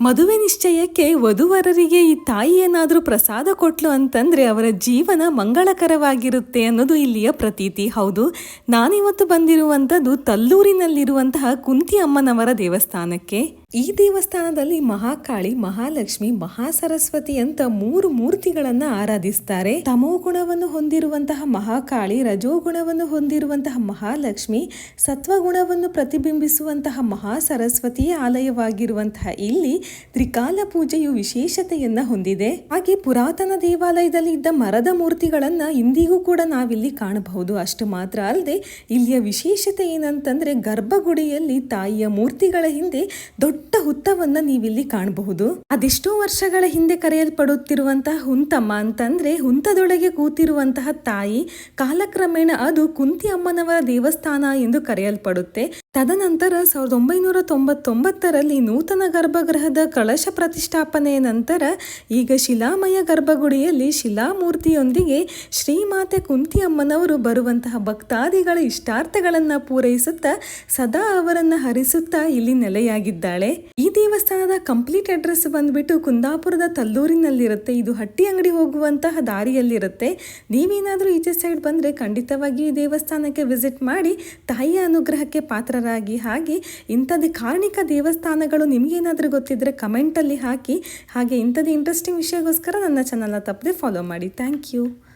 ಮದುವೆ ನಿಶ್ಚಯಕ್ಕೆ ವಧುವರರಿಗೆ ಈ ತಾಯಿ ಏನಾದರೂ ಪ್ರಸಾದ ಕೊಟ್ಲು ಅಂತಂದ್ರೆ ಅವರ ಜೀವನ ಮಂಗಳಕರವಾಗಿರುತ್ತೆ ಅನ್ನೋದು ಇಲ್ಲಿಯ ಪ್ರತೀತಿ. ಹೌದು, ನಾನಿವತ್ತು ಬಂದಿರುವಂಥದ್ದು ತಲ್ಲೂರಿನಲ್ಲಿರುವಂತಹ ಕುಂತಿ ಅಮ್ಮನವರ ದೇವಸ್ಥಾನಕ್ಕೆ. ಈ ದೇವಸ್ಥಾನದಲ್ಲಿ ಮಹಾಕಾಳಿ, ಮಹಾಲಕ್ಷ್ಮಿ, ಮಹಾಸರಸ್ವತಿ ಅಂತ ಮೂರು ಮೂರ್ತಿಗಳನ್ನ ಆರಾಧಿಸ್ತಾರೆ. ತಮೋ ಗುಣವನ್ನು ಹೊಂದಿರುವಂತಹ ಮಹಾಕಾಳಿ ರಜೋಗುಣವನ್ನು ಹೊಂದಿರುವಂತಹ ಮಹಾಲಕ್ಷ್ಮಿ, ಸತ್ವಗುಣವನ್ನು ಪ್ರತಿಬಿಂಬಿಸುವಂತಹ ಮಹಾಸರಸ್ವತಿಯ ಆಲಯವಾಗಿರುವಂತಹ ಇಲ್ಲಿ ತ್ರಿಕಾಲ ಪೂಜೆಯು ವಿಶೇಷತೆಯನ್ನ ಹೊಂದಿದೆ. ಹಾಗೆ ಪುರಾತನ ದೇವಾಲಯದಲ್ಲಿ ಇದ್ದ ಮರದ ಮೂರ್ತಿಗಳನ್ನ ಇಂದಿಗೂ ಕೂಡ ನಾವಿಲ್ಲಿ ಕಾಣಬಹುದು. ಅಷ್ಟು ಮಾತ್ರ ಅಲ್ಲದೆ ಇಲ್ಲಿಯ ವಿಶೇಷತೆ ಏನಂತಂದ್ರೆ ಗರ್ಭಗುಡಿಯಲ್ಲಿ ತಾಯಿಯ ಮೂರ್ತಿಗಳ ಹಿಂದೆ ದೊಡ್ಡ ಹುತ್ತವನ್ನ ನೀವಿಲ್ಲಿ ಕಾಣಬಹುದು. ಅದೆಷ್ಟೋ ವರ್ಷಗಳ ಹಿಂದೆ ಕರೆಯಲ್ಪಡುತ್ತಿರುವಂತಹ ಹುಂತಮ್ಮ ಅಂತಂದ್ರೆ ಹುಂತದೊಳಗೆ ಕೂತಿರುವಂತಹ ತಾಯಿ, ಕಾಲಕ್ರಮೇಣ ಅದು ಕುಂತಿ ಅಮ್ಮನವರ ದೇವಸ್ಥಾನ ಎಂದು ಕರೆಯಲ್ಪಡುತ್ತೆ. ತದನಂತರ ಸಾವಿರದ ಒಂಬೈನೂರ ತೊಂಬತ್ತೊಂಬತ್ತರಲ್ಲಿ ನೂತನ ಗರ್ಭಗೃಹದ ಕಳಶ ಪ್ರತಿಷ್ಠಾಪನೆಯ ನಂತರ ಈಗ ಶಿಲಾಮಯ ಗರ್ಭಗುಡಿಯಲ್ಲಿ ಶಿಲಾಮೂರ್ತಿಯೊಂದಿಗೆ ಶ್ರೀಮಾತೆ ಕುಂತಿ ಅಮ್ಮನವರು ಬರುವಂತಹ ಭಕ್ತಾದಿಗಳ ಇಷ್ಟಾರ್ಥಗಳನ್ನು ಪೂರೈಸುತ್ತಾ ಸದಾ ಅವರನ್ನು ಹರಿಸುತ್ತಾ ಇಲ್ಲಿ ನೆಲೆಯಾಗಿದ್ದಾಳೆ. ಈ ದೇವಸ್ಥಾನದ ಕಂಪ್ಲೀಟ್ ಅಡ್ರೆಸ್ ಬಂದ್ಬಿಟ್ಟು ಕುಂದಾಪುರದ ತಲ್ಲೂರಿನಲ್ಲಿರುತ್ತೆ. ಇದು ಹಟ್ಟಿ ಅಂಗಡಿ ಹೋಗುವಂತಹ ದಾರಿಯಲ್ಲಿರುತ್ತೆ. ನೀವೇನಾದರೂ ಈಚೆ ಸೈಡ್ ಬಂದರೆ ಖಂಡಿತವಾಗಿ ಈ ದೇವಸ್ಥಾನಕ್ಕೆ ವಿಸಿಟ್ ಮಾಡಿ ತಾಯಿಯ ಅನುಗ್ರಹಕ್ಕೆ ಪಾತ್ರರಾಗಿ ಹಾಗೆ ಇಂಥದ್ದು ಕಾರಣಿಕ ದೇವಸ್ಥಾನಗಳು ನಿಮಗೇನಾದರೂ ಗೊತ್ತಿದ್ದರೆ ಕಮೆಂಟಲ್ಲಿ ಹಾಕಿ. ಹಾಗೆ ಇಂಥದ್ದು ಇಂಟ್ರೆಸ್ಟಿಂಗ್ ವಿಷಯಗೋಸ್ಕರ ನನ್ನ ಚಾನಲ್ನ ತಪ್ಪದೆ ಫಾಲೋ ಮಾಡಿ. Thank you